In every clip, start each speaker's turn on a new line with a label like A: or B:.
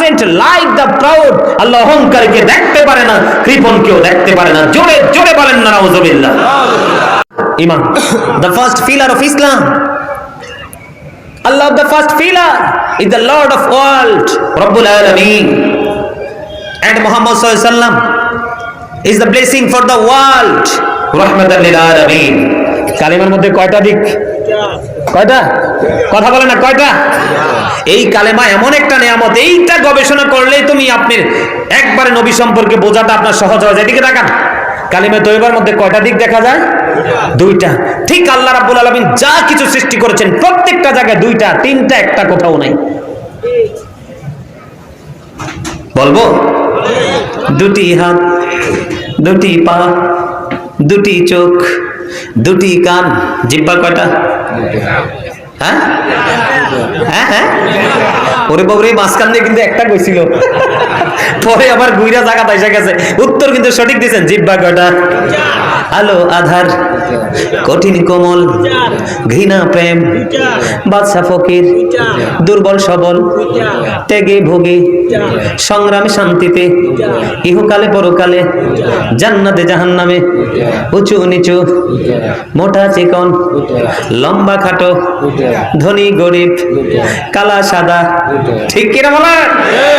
A: Doesn't like the proud আল্লাহ অহংকারকে দেখতে পারে না কৃপণকেও দেখতে পারে না জোরে জোরে বলেন না নাউজুবিল্লাহ ইমান the first pillar of Islam Allah the first pillar is the Lord of world Rabbul Alameen and Muhammad sallallahu alaihi wasallam is the blessing for the world রহমাতাল লিল আলামিন কালেমার মধ্যে কয়টা দিক কয়টা? কথা বলে না, কয়টা? এই কালেমা এমন একটা নিয়ামত, এইটা গবেষণা করলেই তুমি আপনি একবারে নবী সম্পর্কে বোঝাটা আপনার সহজ হয়ে যায়। এদিকে তাকান। কালিমা তৈবার মধ্যে কয়টা দিক দেখা যায়? দুইটা। ঠিক আল্লাহ রাব্বুল আলামিন যা কিছু সৃষ্টি করেছেন, প্রত্যেকটা জায়গায় দুইটা, তিনটা, একটা কোথাও নাই। বলব? দুটি হাত, দুটি পা, দুটি চোখ, দুটি কান। জিব্বা কয়টা? দুটো হ্যাঁ? হ্যাঁ হ্যাঁ? ওরে বাবরে মাঝখান দিয়ে কিন্তু একটা কইছিল পরে আবার গুইরা জায়গা এসে গেছে। উত্তর কিন্তু সঠিক দিয়েছেন, জিব্বা কয়টা? আলো আধার, কঠিন কোমল, ঘৃণা, প্রেম, বাদশা ফকির, দুর্বল সবল, ত্যাগে ভোগে, সংগ্রামে শান্তিতে, ইহকালে পরকালে, জান্নাতে জাহান্নামে, উঁচু নিচু, মোটা চিকন, লম্বা খাটো ধনী, গরিব, কালা, সাদা। ঠিক কিনা বলেন?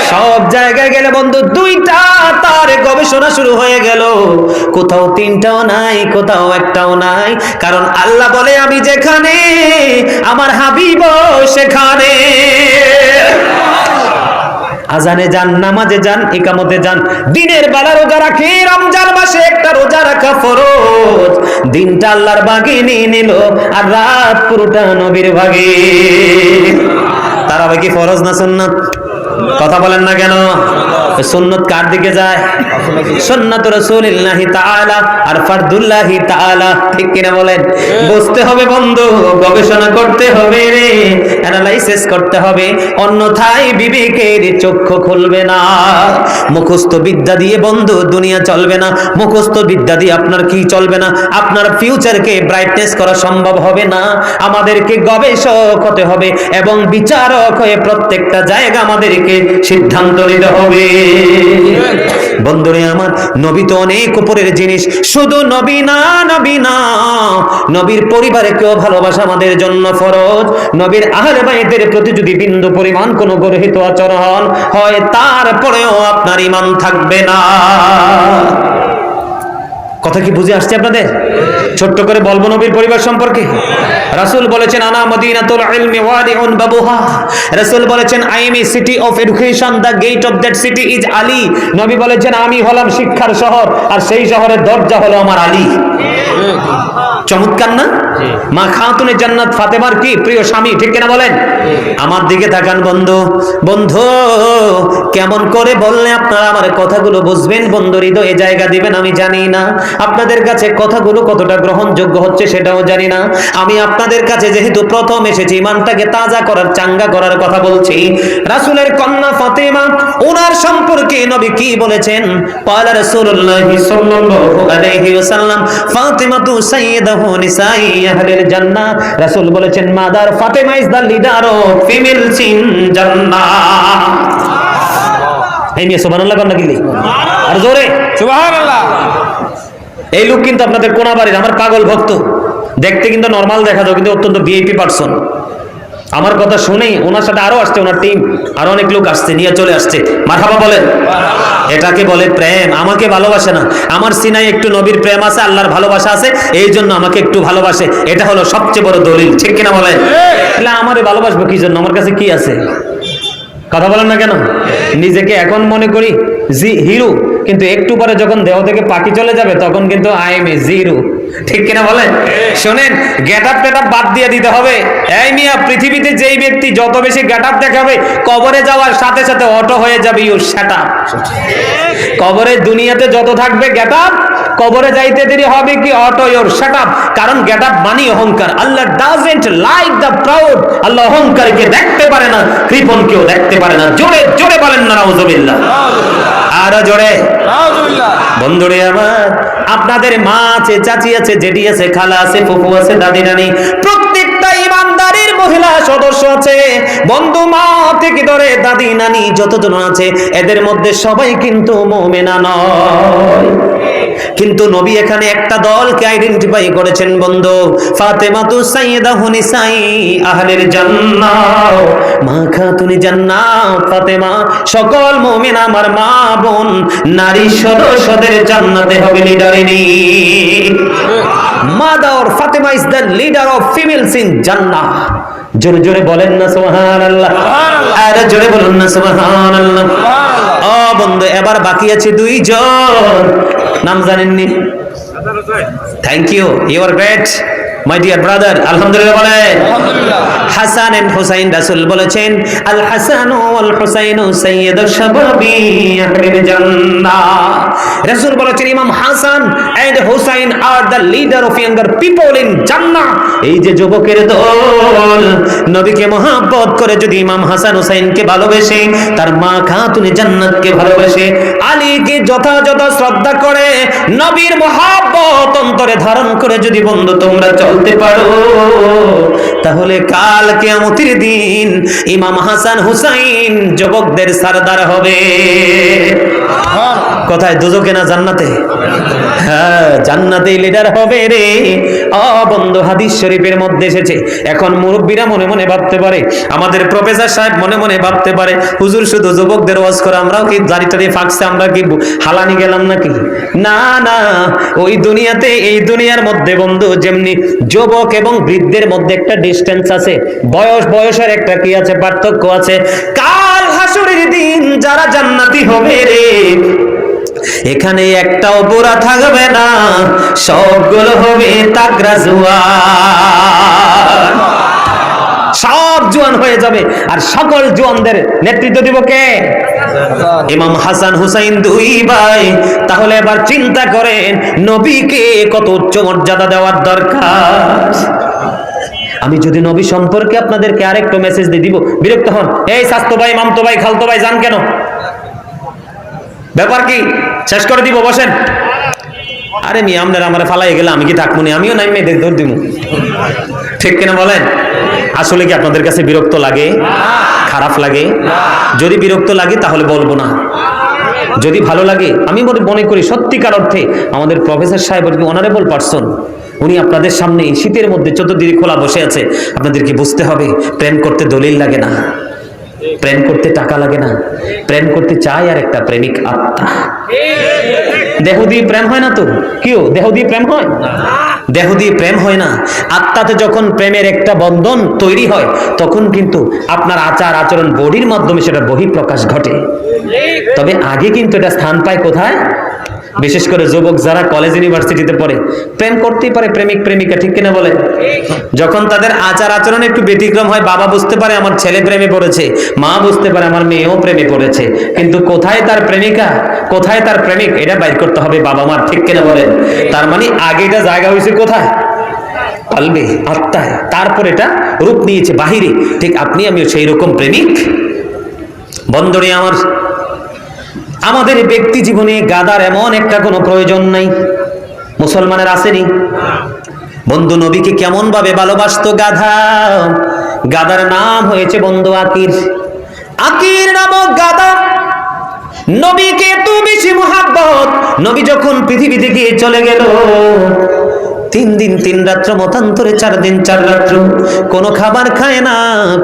A: সব জায়গায় গেলে বন্ধু, দুইটা তার গবেষণা শুরু হয়ে গেল। কোথাও তিনটাও নাই, কোথাও একটাও নাই। কারণ আল্লাহ বলে, আমি যেখানে, আমার হাবিব সেখানে। আজানে যান, নামাজে যান, একামতে যান। দিনের বেলা রোজা রাখি, রমজান মাসে একটা রোজা রাখা ফরজ। দিনটা আল্লাহর বাগে নিয়ে নিল, আর রাত পুরোটা নবীর ভাগে তারা কি ফরজ না সুন্নাত? কথা বলেন না কেন? সুন্নত কার দিকে যায়? সুন্নাত রাসূলিল্লাহি তাআলা আর ফারদুল্লাহি তাআলা, ঠিক কিনা বলেন? বুঝতে হবে বন্ধু, গবেষণা করতে হবে রে অ্যানালাইসিস করতে হবে, অন্যথায় বিবেকের চক্ষু খুলবে না। মুখস্থ বিদ্যা দিয়ে বন্ধু, দুনিয়া চলবে না। মুখস্থ বিদ্যা দিয়ে আপনার কি চলবে না? আপনার ফিউচারকে ব্রাইটনেস করা সম্ভব হবে না। আমাদেরকে গবেষক হতে হবে এবং বিচারক হয়ে প্রত্যেকটা জায়গা আমাদেরকে সিদ্ধান্ত নিতে হবে। বন্ধুরে আমার, নবী তো অনেক উপরের জিনিস। শুধু নবী না নবী না। নবীর পরিবারে কেউ ভালোবাসা আমাদের জন্য ফরজ। নবীর আহলে বাইতের প্রতি যদি বিন্দু পরিমাণ কোনো গর্হিত আচরণ হয়, তারপরেও আপনার ইমান থাকবে না। কথা কি বুঝে আসছে আপনাদের? ছোট্ট করে বলব নবীর পরিবার সম্পর্কে। রাসূল বলেছেন আনা মদিনাতুল ইলমি ওয়াদিউন বাবুহা। রাসূল বলেছেন I am a city of education the gate of that city is Ali. নবী বলেছেন আমি হলাম শিক্ষার শহর আর সেই শহরের দরজা হলো আমার আলী। চমৎকার না? মা খাতুনে জান্নাত ফাতেমার কি? প্রিয় স্বামী ঠিক কিনা বলেন? আমার দিকে তাকান বন্ধু। বন্ধু কেমন করে বললে আপনারা আমার কথাগুলো বুঝবেন বন্ধু হৃদয়ে জায়গা দিবেন, আমি জানি না। আপনাদের কাছে কথাগুলো কতটা গ্রহণযোগ্য হচ্ছে সেটাও জানি না। আমি আপনাদের কাছে যেহেতু প্রথম এসেছি, ইমানটাকে তাজা করার, চাঙ্গা করার কথা বলছি। রাসূলের কন্যা ফাতেমা ওনার সম্পর্কে নবী কি বলেছেন? পালা রাসূলুল্লাহ সাল্লাল্লাহু আলাইহি ওয়াসাল্লাম ফাতেমা তু সাইয়্যিদাহু নিসাই আহলিল জান্নাহ। রাসূল বলেছেন, mother Fatima is the leader of female in জান্নাহ। এই নিয়ে সুবহানাল্লাহ কন্যা কি আর জোরে। এই লোক কিন্তু আপনাদের কোনা বাড়ির আমার পাগল ভক্ত। দেখতে কিন্তু নর্মাল দেখা যায় কিন্তু অত্যন্ত ভিআইপি পার্সন আমার কথা শুনেই ওনার সাথে আরও আসছে ওনার টিম আরও অনেক লোক আসছে নিয়ে চলে আসছে। মারহাবা বলেন। এটাকে বলে প্রেম। আমাকে ভালোবাসে না। আমার সিনাই একটু নবীর প্রেম আছে আল্লাহর ভালোবাসা আছে এই জন্য আমাকে একটু ভালোবাসে। এটা হলো সবচেয়ে বড় দলিল। ঠিক কিনা বলেন? তাহলে আমারে ভালোবাসবো কি জন্য? আমার কাছে কি আছে? কথা বলেন না কেন? নিজেকে এখন মনে করি জি হিরো, কিন্তু একটু পরে যখন দেহ থেকে পাখি চলে যাবে, তখন কিন্তু আই এম এ জিরো। ঠিক কিনা বলেন? শোনেন গেট আপ টেট বাদ দিয়ে দিতে হবে। এই মিয়া, পৃথিবীতে যেই ব্যক্তি যত বেশি গেট আপ দেখাবে, কবরে যাওয়ার সাথে সাথে অটো হয়ে যাবে ইউ সেট কবরে দুনিয়াতে যত থাকবে গেট আপ কবরে যাইতে দেরি হবে কি? অটো ইউর আপ কারণ গেট আপ মানি অহংকার। আল্লাহ ডাজেন্ট লাইক দ্য প্রাউড আল্লাহ অহংকারকে দেখতে পারে না কৃপণকেও দেখতে পারে না। জোরে জোরে বলেন না নাউজুবিল্লাহ। আরও জোরে। বন্ধুরে আমার আপনাদের মা আছে চাচি আছে জেডি আছে খালা আছে ফুফু আছে দাদি নানি প্রত্যেকটা ইমানদারির মহিলা মহিলা সদস্য আছে। বন্ধু মা থেকে ধরে দাদি নানি যতজন আছে এদের মধ্যে সবাই কিন্তু মোমেনা নয়। কিন্তু নবী এখানে একটা দলকে আইডেন্টিফাই করেছেন বন্ধু। ফাতেমা তু সাইয়েদা হুনিসাই আহলের জান্নাহ। মা খাতুনি জান্নাত, ফাতেমা, সকল মুমিন আমার মা বোন, নারী সদস্যদের জান্নাতে হবে লিডারিনী mother Fatima is the leader of females in জান্নাহ। জোরে জোরে বলেন না সুবহানাল্লাহ। আর জোরে বলেন না সুবহানাল্লাহ। ও বন্ধু এবার বাকি আছে দুই জন নাম জানেননি? Thank you you are great my dear brother আলহামদুলিল্লাহ। বলেন হাসান এন্ড হুসাইন রাসূল বলেছেন আল হাসান ওয়াল হুসাইন সাইয়্যিদুশ শাবাবি আহলিল জান্নাহ। রাসূল বলেছেন Imam Hasan and Hussain are the leader of younger people in জান্নাহ। এই যে যুবকের দল নবীকে মহব্বত করে যদি ইমাম হাসান হুসাইনকে ভালোবেসে তার মা খাতুনে জান্নাতকে ভালোবেসে আলীকে যথাযথ শ্রদ্ধা করে নবীর মহব্বত অন্তরে ধারণ করে যদি বন্ধু তোমরা চলতে পারো। তাহলে কাল কেমতির দিন ইমাম হাসান হুসাইন যুবকদের সারদার হবে। কোথায় দুজকে না জান্নাতে? হ্যাঁ জান্নাতে লিডার হবে রে। অ বন্ধু, হাদিস শরীফের মধ্যে এসেছে। এখন মুরব্বীরা মনে মনে ভাবতে পারে, আমাদের প্রফেসর সাহেব মনে মনে ভাবতে পারে, হুজুর, শুধু যুবকদের ওয়াজ করে, আমরাও কি দাড়ি টাড়ি ফাঁকছে, আমরা কি হালানি গেলাম নাকি? না না, ওই দুনিয়াতে, এই দুনিয়ার মধ্যে বন্ধু, যেমনি যুবক এবং বৃদ্ধের মধ্যে একটা ডিস্টেন্স আছে, বয়স, বয়সের একটা কি আছে, পার্থক্য আছে। কাল হাসুরের দিন যারা জান্নাতি হবে রে এখানে একটাও বুড়া থাকবে না, সবগুলো হবে তাগরা জুয়ান। সব জোয়ান হয়ে যাবে, আর সকল জোয়ানদের নেতৃত্ব দিব কে? ইমাম হাসান হুসাইন দুই ভাই, তাহলে এবার চিন্তা করেন, নবীকে কত উচ্চ মর্যাদা দেওয়ার দরকার? আমি যদি নবী সম্পর্কে আপনাদেরকে আরেকটু মেসেজ দিয়ে দিব, বিরক্ত হন। এই স্বাস্থ্য ভাই, মামতো ভাই, খালতো ভাই, যান কেন? ব্যাপার কি? শেষ করে দিব, বসেন। আরে মি আপনার আমার ফালাই গেলে আমি কি থাকব না? আমিও নাই দৌড় দিব ঠিক কিনা বলেন? আসলে কি আপনাদের কাছে বিরক্ত লাগে? খারাপ লাগে? যদি বিরক্ত লাগে, তাহলে বলব না। যদি ভালো লাগে, আমি মনে- মনে করি সত্যিকার অর্থে আমাদের প্রফেসর সাহেব অনারেবল পার্সন উনি আপনাদের সামনে শীতের মধ্যে চতুর্দিকে খোলা বসে আছে, আপনাদেরকে বুঝতে হবে, প্রেম করতে দলিল লাগে না। প্রেম করতে টাকা লাগে না। প্রেম করতে চায় আর একটা প্রেমিক আত্মা। দেহ দিয়ে প্রেম হয় না তো? কেউ দেহ দিয়ে প্রেম হয়? দেহ দিয়ে প্রেম হয় না। আত্মাতে যখন প্রেমের একটা বন্ধন তৈরি হয়, তখন কিন্তু আপনার আচার আচরণ বডির মাধ্যমে সেটা বহিঃপ্রকাশ ঘটে। তবে আগে কিন্তু এটা স্থান পায় কোথায়? বিশেষ করে যুবক যারা কলেজ ইউনিভার্সিটিতে পড়ে, প্রেম করতেই পারে প্রেমিক, প্রেমিকা, ঠিক কিনা বলে যখন তাদের আচার আচরণ একটু ব্যতিক্রম হয়, বাবা বুঝতে পারে আমার ছেলে প্রেমে পড়েছে, মা বুঝতে পারে আমার মেয়েও প্রেমে পড়েছে। কিন্তু কোথায় তার প্রেমিকা? কোথায় তার প্রেমিক? এটা বাইর করতে হবে বাবা মার, ঠিক কিনা বলেন? তার মানে আগে এটা জায়গা হয়েছে কোথায়? পালবে, আত্মায়। তারপর এটা রূপ নিয়েছে, বাহিরে। ঠিক আপনি, আমিও সেই রকম প্রেমিক। বন্ধনে আমার আমাদের ব্যক্তি জীবনে গাদার এমন একটা কোনো প্রয়োজন নাই। মুসলমানের আসেনি। বন্ধু নবীকে কেমন ভাবে ভালোবাসতো গাধা? গাদার নাম হয়েছে বন্ধু আকির। আকির নামক গাদা নবীকে এত বেশি মোহাব্বত। নবী যখন পৃথিবী থেকে চলে গেল তিন দিন, তিন রাত্র, মতান্তরে চার দিন, চার রাত্র। কোনো খাবার খায় না,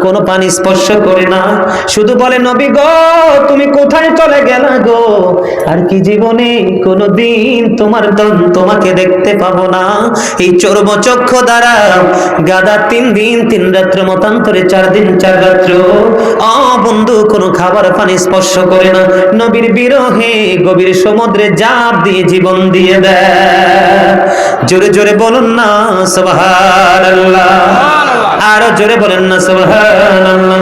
A: কোনো পানি স্পর্শ করে না। শুধু বলে, নবী গো, তুমি কোথায় চলে গেলা গো? আর কি জীবনে কোনো দিন তোমার দন তোমাকে দেখতে পাবো না? এই চর্ম চক্ষু দ্বারা গাদা তিন দিন, তিন রাত্র, মতান্তরে চার দিন, চার রাত্র। অ বন্ধু, কোনো খাবার পানি স্পর্শ করে না। নবীর বিরহে গভীর সমুদ্রে জাপ দিয়ে জীবন দিয়ে দেয়। জোরে জোরে বলুন না সুবহানাল্লাহ। আরও জোরে বলেন না সুবহানাল্লাহ।